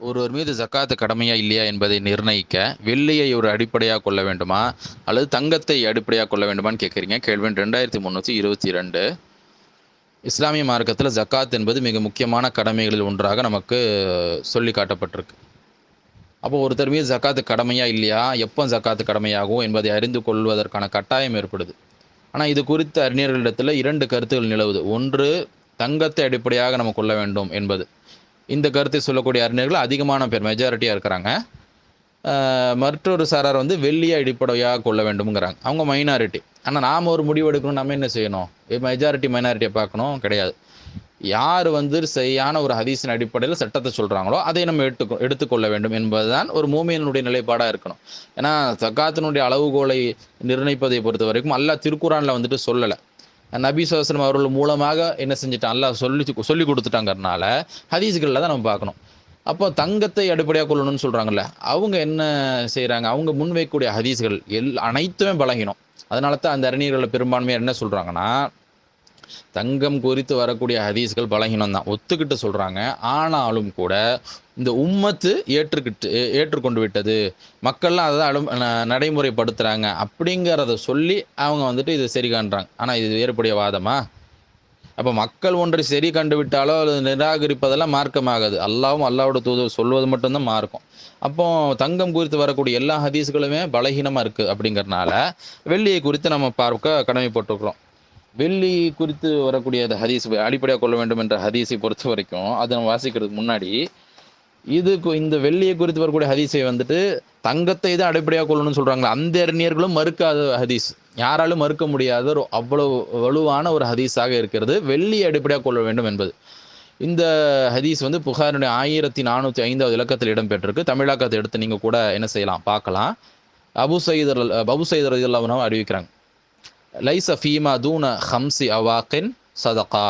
ஒருவர் மீது ஜக்காத்து கடமையா இல்லையா என்பதை நிர்ணயிக்க வெள்ளியை ஒரு அடிப்படையாக கொள்ள வேண்டுமா? அல்லது தங்கத்தை அடிப்படையாக கொள்ள வேண்டுமான்னு கேட்குறீங்க. கேள்வின் ரெண்டாயிரத்தி முந்நூற்றி இருபத்தி ரெண்டு இஸ்லாமிய மார்க்கத்தில் ஜக்காத் என்பது மிக முக்கியமான கடமைகளில் ஒன்றாக நமக்கு சொல்லி காட்டப்பட்டிருக்கு. அப்போ ஒருத்தர் மீது ஜக்காத்து கடமையா இல்லையா? எப்போ ஜக்காத்து கடமையாகும் என்பதை அறிந்து கொள்வதற்கான கட்டாயம் ஏற்படுது. ஆனால் இது குறித்த அறிஞர்களிடத்தில் இரண்டு கருத்துகள் நிலவுது. ஒன்று தங்கத்தை அடிப்படையாக நம்ம கொள்ள வேண்டும் என்பது. இந்த கருத்தை சொல்லக்கூடிய அறிஞர்கள் அதிகமான பேர் மெஜாரிட்டியாக இருக்கிறாங்க. மற்றொரு சாரார் வந்து வெள்ளியாக அடிப்படையாக கொள்ள வேண்டும்ங்கிறாங்க. அவங்க மைனாரிட்டி ஆனால் நாம் ஒரு முடிவு எடுக்கணும் நம்ம என்ன செய்யணும்? மெஜாரிட்டி மைனாரிட்டியை பார்க்கணும் கிடையாது. யார் வந்து சரியான ஒரு ஹதீஸின் அடிப்படையில் சட்டத்தை சொல்கிறாங்களோ அதை நம்ம எடுத்துக்கொ எடுத்துக்கொள்ள வேண்டும் என்பதுதான் ஒரு மூமியனுடைய நிலைப்பாடாக இருக்கணும். ஏன்னா சக்காத்தினுடைய அளவுகோலை நிர்ணயிப்பதை பொறுத்த வரைக்கும் அல்லா திருக்குறானில் வந்துட்டு சொல்லலை. நபி சோசனம் அவர்கள் மூலமாக என்ன செஞ்சுட்டான் அல்லாஹ் சொல்லி சொல்லி கொடுத்துட்டாங்கறனால ஹதீஸ்களில் தான் நம்ம பார்க்கணும். அப்போ தங்கத்தை அடிப்படையாக கொள்ளணும்னு சொல்கிறாங்கல்ல அவங்க என்ன செய்கிறாங்க அவங்க முன்வைக்கக்கூடிய ஹதீஸ்கள் எல் அனைத்துமே பலகினம் அதனால தான் அந்த அறிஞர்களை பெரும்பான்மையாக என்ன சொல்கிறாங்கன்னா தங்கம் குறித்து வரக்கூடிய ஹதீஸ்கள் பலகீனம் தான் ஒத்துக்கிட்டு சொல்கிறாங்க ஆனாலும் கூட இந்த உம்மத்து ஏற்றுக்கிட்டு ஏற்றுக்கொண்டு விட்டது. மக்கள்லாம் அதை அடு ந- நடைமுறைப்படுத்துகிறாங்க அப்படிங்கிறத சொல்லி அவங்க வந்துட்டு இது சரி காண்றாங்க. ஆனால் இது வேறுபடைய வாதமா? அப்போ மக்கள் ஒன்றை சரி கண்டுவிட்டாலோ அது நிராகரிப்பதெல்லாம் மார்க்கமாகாது. அல்லாவும் அல்லாவோட தூதர் சொல்வது மட்டும்தான் மார்க்கம். அப்போ தங்கம் குறித்து வரக்கூடிய எல்லா ஹதீஸ்களுமே பலகீனமாக இருக்குது அப்படிங்கிறனால வெள்ளியை குறித்து நம்ம பார்க்க கடமைப்பட்டிருக்கிறோம். வெள்ளி குறித்து வரக்கூடிய அந்த ஹதீஸ் அடிப்படையாக கொள்ள வேண்டும் என்ற ஹதீஸை பொறுத்த வரைக்கும் அதை நம்ம வாசிக்கிறதுக்கு முன்னாடி இது இந்த வெள்ளியை குறித்து வரக்கூடிய ஹதீஸை வந்துட்டு தங்கத்தை தான் அடிப்படையாக கொள்ளணும்னு சொல்றாங்களா அந்த அறிஞர்களும் மறுக்காத ஹதீஸ். யாராலும் மறுக்க முடியாத ஒரு அவ்வளவு வலுவான ஒரு ஹதீஸாக இருக்கிறது வெள்ளியை அடிப்படையாக கொள்ள வேண்டும் என்பது. இந்த ஹதீஸ் வந்து புகாரினுடைய ஆயிரத்தி நானூற்றி ஐந்தாவது இலக்கத்தில் இடம்பெற்றிருக்கு. தமிழாக்கத்தை எடுத்து நீங்கள் கூட என்ன செய்யலாம் பார்க்கலாம். அபு சயீதர் அபு சயீதர் இல்லாமல் அறிவிக்கிறாங்க. லைச ஃபீமா தூன ஹம்சி அவாக்கின் சதகா.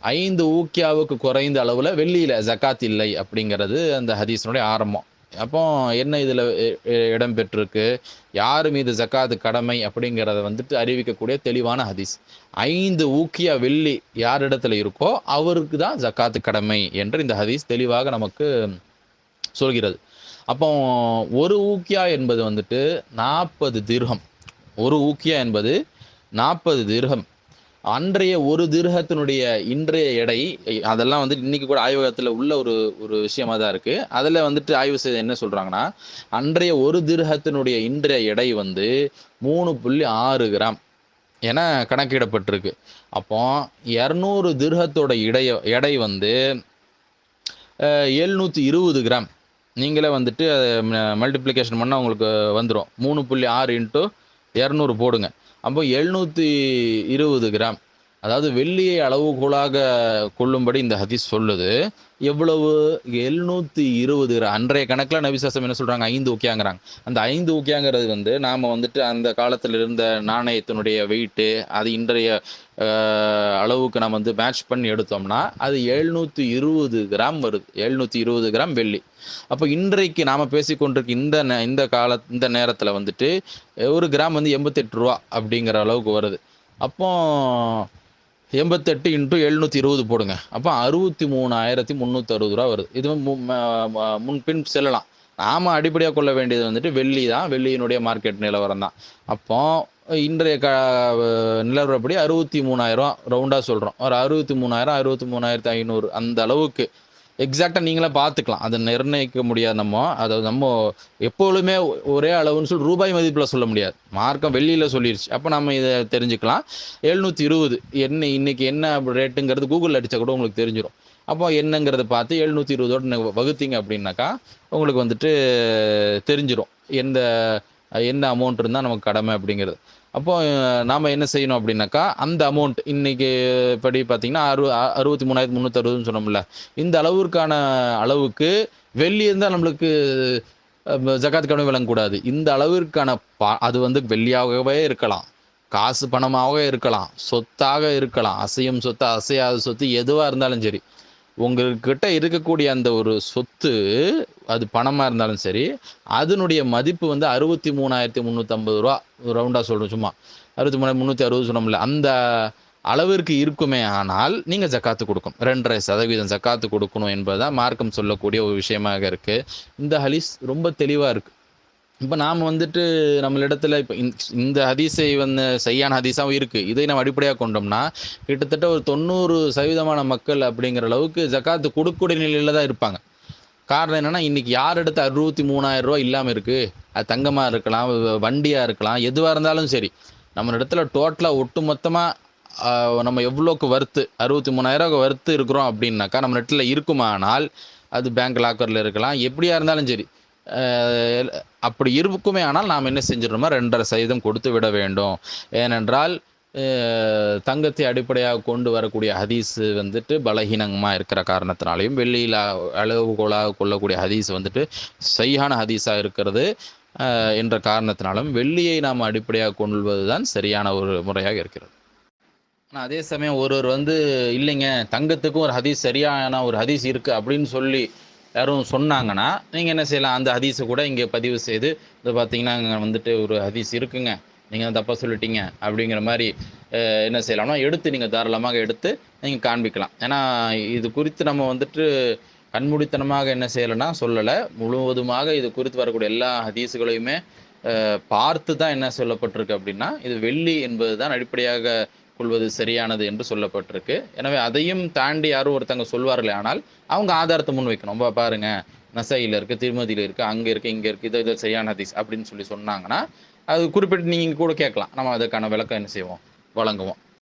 ஐந்து ஊக்கியாவுக்கு குறைந்த அளவில் வெள்ளியில் ஜக்காத் இல்லை அப்படிங்கிறது அந்த ஹதீஸினுடைய ஆரம்பம். அப்போ என்ன இதில் இடம் பெற்றிருக்கு யார் மீது ஜக்காத்து கடமை அப்படிங்கிறத வந்துட்டு அறிவிக்கக்கூடிய தெளிவான ஹதீஸ். ஐந்து ஊக்கியா வெள்ளி யாரிடத்துல இருக்கோ அவருக்கு தான் ஜக்காத்து கடமை என்று இந்த ஹதீஸ் தெளிவாக நமக்கு சொல்கிறது. அப்போ ஒரு ஊக்கியா என்பது வந்துட்டு நாற்பது திருகம் ஒரு ஊக்கியா என்பது நாற்பது திருகம். அன்றைய ஒரு திருகத்தினுடைய இன்றைய எடை அதெல்லாம் வந்து இன்னைக்கு கூட ஆய்வகத்தில் உள்ள ஒரு ஒரு விஷயமா தான் இருக்கு. அதில் வந்துட்டு ஆய்வு செய்த என்ன சொல்றாங்கன்னா அன்றைய ஒரு திருகத்தினுடைய இன்றைய எடை வந்து மூணு புள்ளி ஆறு கிராம் என கணக்கிடப்பட்டிருக்கு. அப்போ இரநூறு திருகத்தோட இடைய எடை வந்து எழுநூற்றி இருபது கிராம். நீங்களே வந்துட்டு மல்டிப்ளிகேஷன் பண்ணால் உங்களுக்கு வந்துடும் மூணு புள்ளி ஆறு இன்ட்டு இரநூறு போடுங்க. அப்போ எழுநூற்றி இருபது கிராம். அதாவது வெள்ளியை அளவுகோலாக கொள்ளும்படி இந்த ஹதீஸ் சொல்லுது. எவ்வளவு? எழுநூற்றி இருபது அன்றைய கணக்கில் நபிசாசம் என்ன சொல்கிறாங்க ஐந்து ஊக்கியாங்கிறாங்க அந்த ஐந்து ஊக்கியாங்கிறது வந்து நாம் வந்துட்டு அந்த காலத்தில் இருந்த நாணயத்தினுடைய வெயிட்டு அது இன்றைய அளவுக்கு நம்ம வந்து மேட்ச் பண்ணி எடுத்தோம்னா அது எழுநூற்றி இருபது கிராம் வருது. எழுநூற்றி இருபது கிராம் வெள்ளி. அப்போ இன்றைக்கு நாம் பேசிக்கொண்டிருக்க இந்த இந்த கால இந்த நேரத்தில் வந்துட்டு ஒரு கிராம் வந்து எண்பத்தெட்டு ரூபா அப்படிங்கிற அளவுக்கு வருது. அப்போ எண்பத்தெட்டு இன்ட்டு எழுநூற்றி இருபது போடுங்க. அப்போ அறுபத்தி மூணாயிரத்தி முந்நூற்றி அறுபது ரூபா வருது. இது முன்பின் செல்லலாம். நாம் அடிப்படையாக கொள்ள வேண்டியது வந்துட்டு வெள்ளி தான். வெள்ளியினுடைய மார்க்கெட் நிலவரம் தான். அப்போ இன்றைய க நிலவரப்படி அறுபத்தி மூணாயிரம் ரவுண்டாக சொல்கிறோம் ஒரு அறுபத்தி மூணாயிரம் அறுபத்தி மூணாயிரத்தி ஐநூறு அந்த அளவுக்கு எக்ஸாக்டாக நீங்களே பார்த்துக்கலாம். அதை நிர்ணயிக்க முடியாது நம்ம அதை நம்ம எப்பொழுதுமே ஒரே அளவுன்னு சொல்லி ரூபாய் மதிப்பில் சொல்ல முடியாது. மார்க்கம் வெளியில் சொல்லிருச்சு. அப்போ நம்ம இதை தெரிஞ்சுக்கலாம். எழுநூற்றி இருபது. என்ன இன்னைக்கு என்ன ரேட்டுங்கிறது கூகுளில் அடித்தா கூட உங்களுக்கு தெரிஞ்சிடும் அப்போ என்னங்கிறத பார்த்து எழுநூற்றி இருபதோடு வகுத்தீங்க அப்படின்னாக்கா உங்களுக்கு வந்துட்டு தெரிஞ்சிடும் எந்த என்ன அமௌண்ட் இருந்தால் நமக்கு கடமை அப்படிங்கிறது. அப்போ நாம் என்ன செய்யணும் அப்படின்னாக்கா அந்த அமௌண்ட் இன்னைக்கு படி பார்த்தீங்கன்னா அறு அறுபத்தி மூணாயிரத்தி முந்நூற்றறுபதுன்னு சொன்னோம்ல. இந்த அளவிற்கான அளவுக்கு வெள்ளி இருந்தால் நம்மளுக்கு ஜக்காத் கடமை விளங்கக்கூடாது. இந்த அளவிற்கான பா அது வந்து வெள்ளியாகவே இருக்கலாம். காசு பணமாக இருக்கலாம். சொத்தாக இருக்கலாம். அசையும் சொத்து அசையாத சொத்து எதுவாக இருந்தாலும் சரி. உங்கள்கிட்ட இருக்கக்கூடிய அந்த ஒரு சொத்து அது பணமாக இருந்தாலும் சரி அதனுடைய மதிப்பு வந்து அறுபத்தி மூணாயிரத்தி முந்நூற்றம்பது ரூபா ரவுண்டாக சொல்கிறோம் சும்மா. அறுபத்தி மூணு முந்நூற்றி அறுபது சொன்னோம்ல அந்த அளவிற்கு இருக்குமே ஆனால் நீங்கள் ஜக்காத்து கொடுக்கணும். ரெண்டரை சதவீதம் ஜக்காத்து கொடுக்கணும் என்பதுதான் மார்க்கம் சொல்லக்கூடிய ஒரு விஷயமாக இருக்குது இந்த ஹலீஸ் ரொம்ப தெளிவாக இருக்குது இப்போ நாம் வந்துட்டு நம்மளிடத்துல இப்போ இந்த ஹதீஸை வந்து சரியான ஹதீஸாகவும் இருக்குது இதை நம்ம அடிப்படையாக கொண்டோம்னா கிட்டத்தட்ட ஒரு தொண்ணூறு சதவீதமான மக்கள் அப்படிங்கிற அளவுக்கு ஜக்காத்து கொடுக்கூடிய நிலையில் தான் இருப்பாங்க. காரணம் என்னென்னா இன்றைக்கி யார் எடுத்து அறுபத்தி மூணாயிரம் ரூபா இல்லாமல் இருக்குது அது தங்கமாக இருக்கலாம் வண்டியாக இருக்கலாம் எதுவாக இருந்தாலும் சரி. நம்ம இடத்துல டோட்டலாக ஒட்டு மொத்தமாக நம்ம எவ்வளோக்கு வர்த்து அறுபத்தி மூணாயிரம் வர்த்து இருக்கிறோம் அப்படின்னாக்கா நம்ம நெட்டில் இருக்குமானால் அது பேங்க் லாக்கரில் இருக்கலாம் எப்படியா இருந்தாலும் சரி. அப்படி இருக்குமே ஆனால் நாம் என்ன செஞ்சிடணுமா? ரெண்டரை சதவீதம் கொடுத்து விட வேண்டும். ஏனென்றால் தங்கத்தை அடிப்படையாக கொண்டு வரக்கூடிய ஹதீஸ் வந்துட்டு பலகீனமாக இருக்கிற காரணத்தினாலையும் வெள்ளியில் அளவுகோலாக கொள்ளக்கூடிய ஹதீஸ் வந்துட்டு சரியான ஹதீஸாக இருக்கிறது என்ற காரணத்தினாலும் வெள்ளியை நாம் அடிப்படையாக கொள்வது தான் சரியான ஒரு முறையாக இருக்கிறது. ஆனால் அதே சமயம் ஒருவர் வந்து இல்லைங்க தங்கத்துக்கும் ஒரு ஹதீஸ் சரியான ஒரு ஹதீஸ் இருக்குது அப்படின்னு சொல்லி யாரும் சொன்னாங்கன்னா நீங்கள் என்ன செய்யலாம்? அந்த ஹதீஸை கூட இங்கே பதிவு செய்து இது பார்த்தீங்கன்னா அங்கே வந்துட்டு ஒரு ஹதீஸ் இருக்குங்க. நீங்கள் தப்பாக சொல்லிட்டீங்க அப்படிங்கிற மாதிரி என்ன செய்யலாம்னா எடுத்து நீங்கள் தாராளமாக எடுத்து நீங்கள் காண்பிக்கலாம். ஏன்னா இது குறித்து நம்ம வந்துட்டு கண்மூடித்தனமாக என்ன செய்யலைன்னா சொல்லலை. முழுவதுமாக இது குறித்து வரக்கூடிய எல்லா ஹதீஸுகளையுமே பார்த்து தான் என்ன சொல்லப்பட்டிருக்கு அப்படின்னா இது வெள்ளி என்பது தான் அடிப்படையாக கொள்வது சரியானது என்று சொல்லப்பட்டிருக்கு. எனவே அதையும் தாண்டி யாரும் ஒருத்தங்க சொல்வார்களே ஆனால் அவங்க ஆதாரத்தை முன் வைக்கணும் ரொம்ப பாருங்க நசையில் இருக்குது திருமதியில் இருக்குது அங்கே இருக்குது இங்கே இருக்குது இது இது சரியான ஹதீஸ் அப்படின்னு சொல்லி சொன்னாங்கன்னா அது குறிப்பிட்டு நீங்கள் கூட கேட்கலாம். நம்ம அதுக்கான விளக்கம் என்ன செய்வோம்? வழங்குவோம்.